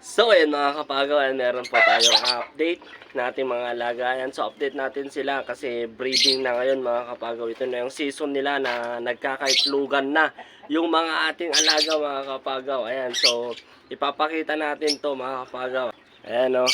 So, ayan mga kapagaw, ayan, meron po tayong update na ating mga alaga. Ayan, so update natin sila kasi breeding na ngayon mga kapagaw. Ito na yung season nila na nagkakaitlugan na yung mga ating alaga mga kapagaw. Ayan, so ipapakita natin to mga kapagaw. Ayan o.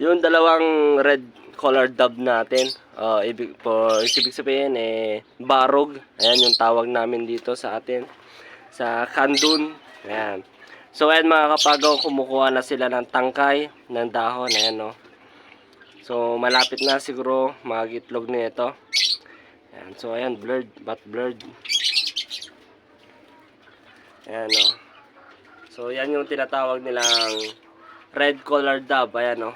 Yung dalawang red color dove natin. Oh, ibig po, ibig sabihin eh barog. Ayan yung tawag namin dito sa atin sa Kandun. Ayan. So ayan mga kapagaw, kumukuha na sila ng tangkay, ng dahon, ayan no. So malapit na siguro magitlog na ito. Ayan, so ayan, blurred, but blurred. Ayan no. So yan yung tinatawag nilang red color dove, ayan no.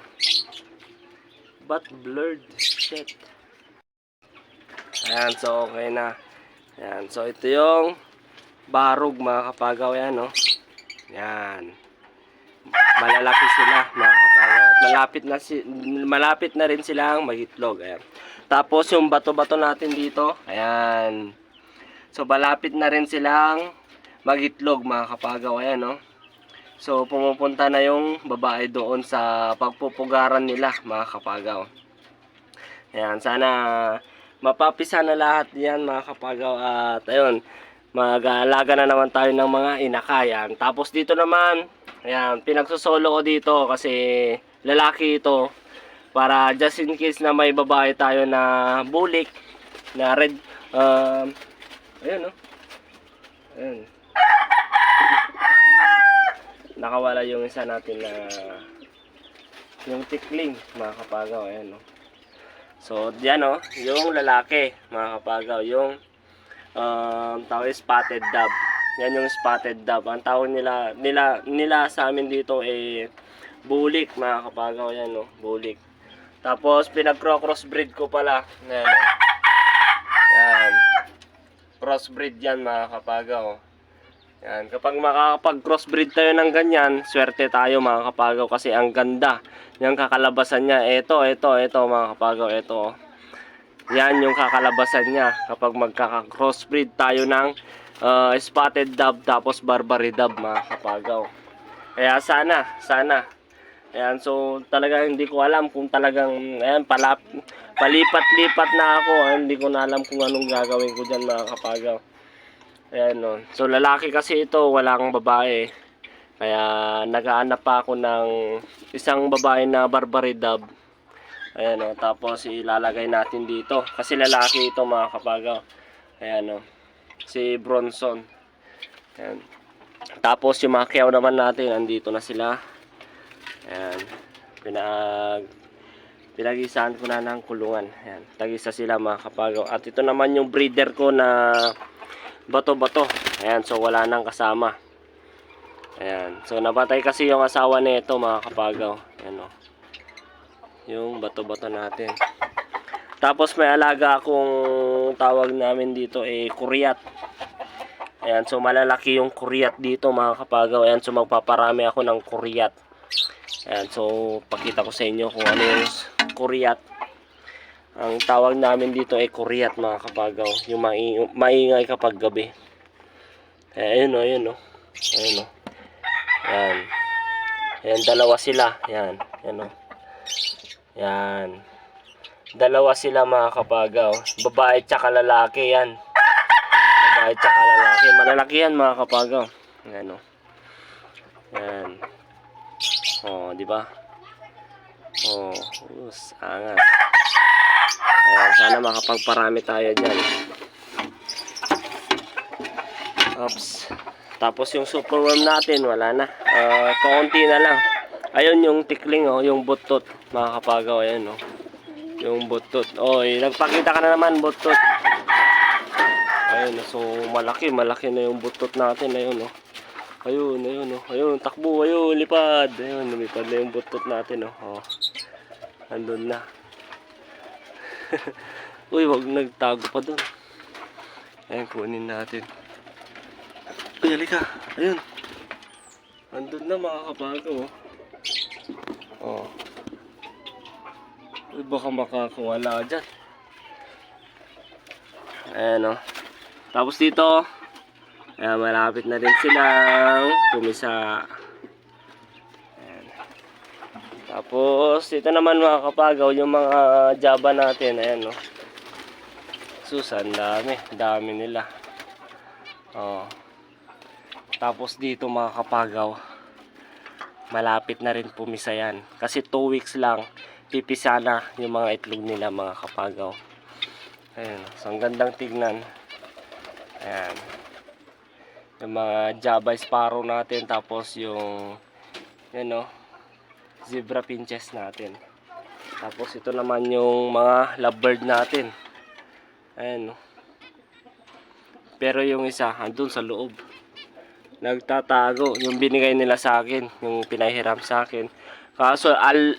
But blurred, shit. Ayan, so okay na. Ayan, so ito yung barog mga kapagaw, ayan no. Yan. Malalaki sila, mga. At malapit na si malapit na rin silang magitlog. Ayan. Tapos yung bato-bato natin dito, ayan. So malapit na rin silang magitlog, mga kapagaw. Ayan, no. So pumupunta na yung babae doon sa pagpupugaran nila, mga kapagaw. Ayan, sana mapapisa na lahat yan, mga kapagaw. At ayun, mag-aalaga na naman tayo ng mga inakayan. Tapos dito naman, ayan, pinagsosolo ko dito kasi lalaki ito. Para just in case na may babae tayo na bulik na red um ayun no ayun. Nakawala yung isa natin na yung tikling mga kapagaw ayan no so yan no yung lalaki mga kapagaw yung um, tawag spotted dove. Yan yung spotted dove. Ang tawag nila, nila, nila sa amin dito eh, bulik mga kapagaw yan no, bulik. Tapos pinag-crossbreed ko pala. Yan, yan. Crossbreed yan mga kapagaw. Yan, kapag makakapag-crossbreed tayo ng ganyan, swerte tayo mga kapagaw kasi ang ganda. Yung kakalabasan niya, ito, ito, ito mga kapagaw, ito. Yan yung kakalabasan niya kapag magkaka-crossbreed tayo ng uh, spotted dove tapos barbary dove mga kapagaw. Kaya sana, sana. Ayan, so talaga hindi ko alam kung talagang ayan, palap, palipat-lipat na ako. Ayan, hindi ko na alam kung anong gagawin ko dyan mga kapagaw. Ayan, no. So lalaki kasi ito, walang babae. Kaya nagaanap pa ako ng isang babae na barbary dove. Ayan o, tapos ilalagay natin dito. Kasi lalaki ito mga kapagaw. Ayan o, si Bronson. Ayan. Tapos yung mga kiyaw naman natin, andito na sila. Ayan. Pinag pinagisahan ko na ng kulungan. Ayan. Tagisa sila mga kapagaw. At ito naman yung breeder ko na bato-bato. Ayan, so wala nang kasama. Ayan. So nabatay kasi yung asawa nito mga kapagaw. Ayan o yung bato-bato natin. Tapos may alaga akong tawag namin dito eh kuryat. Ayan, so malalaki yung kuryat dito mga kapagaw. Ayan, so magpaparami ako ng kuryat. Ayan, so pakita ko sa inyo kung ano yung kuryat. Ang tawag namin dito ay kuryat mga kapagaw. Yung mai maingay kapag gabi. Ayan, ayun o, ayun o. Ayun o. Ayan. Ayan, dalawa sila. Ayan, ayan o. Yan. Dalawa sila mga kapagaw. Babae tsaka lalaki yan. Babae tsaka lalaki. Malalaki yan mga kapagaw. Yan o. Yan. O, di ba? O, us, angas. Ayan, sana makapagparami tayo dyan. Oops. Tapos yung superworm natin, wala na. Uh, kaunti na lang. Ayun yung tikling oh, yung butot, mga kapagaw, ayun oh. Yung butot. Oy, nagpakita ka na naman butot. Ayun, oh, so malaki, malaki na yung butot natin, ayun oh. Ayun, ayun oh. Ayun, takbo, ayun, lipad. Ayun, lumipad na yung butot natin oh. oh. Andun na. Uy, wag nagtago pa doon. Ayun, kunin natin. Uy, halika. Ayun. Andun na mga kapagaw oh. Oh. Baka makakawala dyan. Ayan o. Tapos dito, ayan, malapit na rin silang tumisa. Tapos, ito naman mga kapagaw, yung mga jaba natin, ayan, no. Sus, ang dami. Dami nila. Oh. Tapos dito mga kapagaw, malapit na rin pumisa yan. Kasi 2 weeks lang, pipisa na yung mga itlog nila mga kapagaw. Ayan, so ang gandang tignan. Ayan. Yung mga Java Sparrow natin, tapos yung, yan o, zebra pinches natin. Tapos ito naman yung mga lovebird natin. Ayan o. Pero yung isa, andun sa loob nagtatago yung binigay nila sa akin yung pinahiram sa akin kaso al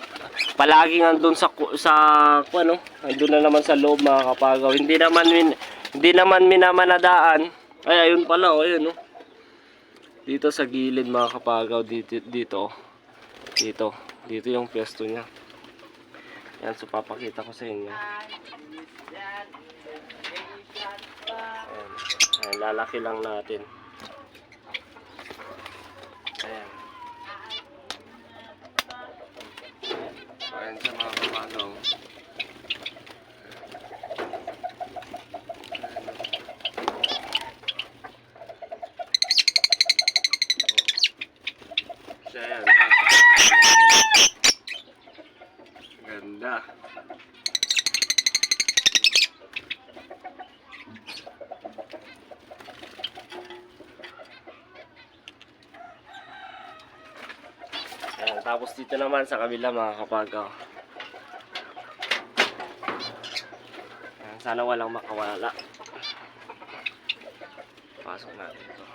palaging andun sa sa ano andun na naman sa loob mga kapagaw. Hindi naman min, hindi naman minamanadaan. Ay ayun pala oh ayun oh. Dito sa gilid mga kapagaw dito dito oh. dito dito yung pwesto niya. Yan so papakita ko sa inyo. Ayan. Ayan, lalaki lang natin Ayan. Ayan sa mga kapagaw. So, ayan. Ganda. Ayan, tapos dito naman sa kabila mga kapagaw. Sana walang makawala. Pasok natin ito.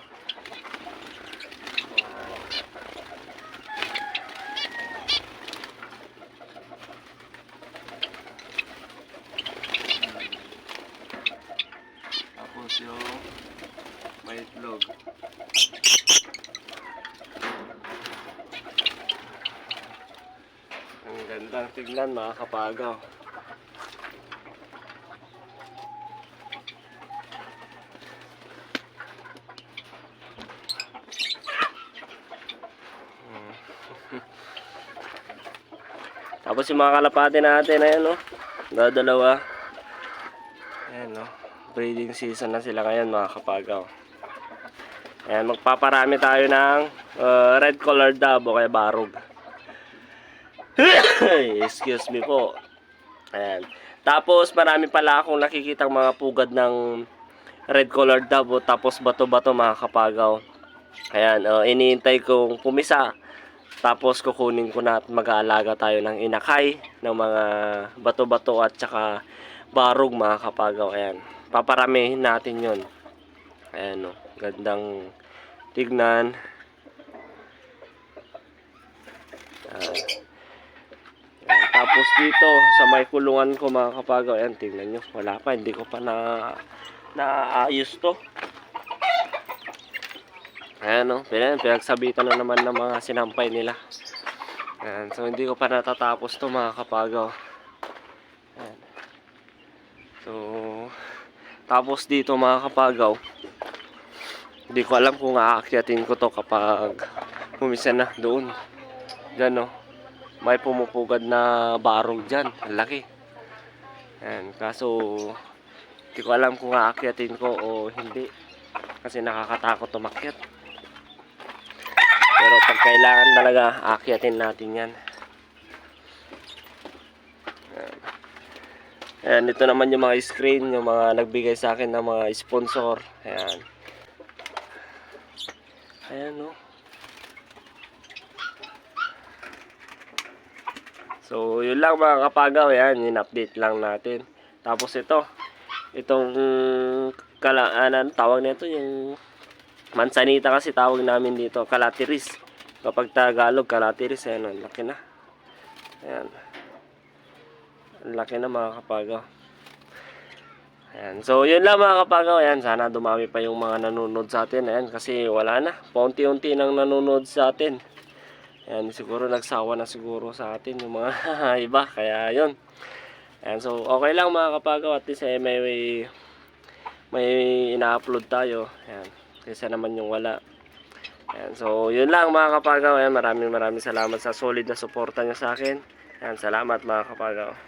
Tapos yung may itlog. Ang gandang tignan mga kapagaw. Hmm. Tapos yung mga kalapate natin, ayan no. Dadalawa. Ayan no. Breeding season na sila ngayon mga kapagaw. Ayan, magpaparami tayo ng uh, red colored dab o kaya barog. Excuse me po. Ayan. Tapos marami pala akong nakikitang mga pugad ng red colored dove tapos bato-bato mga kapagaw. Ayan, uh, iniintay kong pumisa. Tapos kukunin ko na at mag-aalaga tayo ng inakay ng mga bato-bato at saka barog mga kapagaw. Ayan. Paparamihin natin yon. Ayan o. Gandang tignan. Ayan. Ayan. Tapos dito sa may kulungan ko mga kapagaw, ayan tingnan nyo, wala pa, hindi ko pa na naayos to. Ayan o, pinag pinagsabitan na naman ng mga sinampay nila. Ayan, so hindi ko pa natatapos to mga kapagaw. Ayan. So, tapos dito mga kapagaw, hindi ko alam kung aakyatin ko to kapag umisa na doon. Diyan o may pumupugad na barog dyan. Ang laki. Ayan, kaso hindi ko alam kung aakyatin ko o hindi. Kasi nakakatakot umakyat. Pero pag kailangan talaga, aakyatin natin yan. Ayan. Ayan, ito naman yung mga screen, yung mga nagbigay sa akin ng mga sponsor. Ayan. Ayan, no. So, yun lang mga kapagaw, yan, in-update lang natin. Tapos ito, itong kala, ano, tawag nito yung mansanita kasi tawag namin dito, kalatiris. Kapag Tagalog, kalatiris, ayan, ang laki na. Ayan. Ang laki na mga kapagaw. Ayan. So, yun lang mga kapagaw. Ayan, sana dumami pa yung mga nanonood sa atin. Ayan, kasi wala na. Paunti-unti nang nanonood sa atin. Ayan, siguro nagsawa na siguro sa atin yung mga iba. Kaya yun. Ayan, so okay lang mga kapagaw. At least eh, may, may, may ina-upload tayo. Ayan, kaysa naman yung wala. Ayan, so, yun lang mga kapagaw. Ayan, maraming maraming salamat sa solid na suporta nyo sa akin. Ayan, salamat mga kapagaw.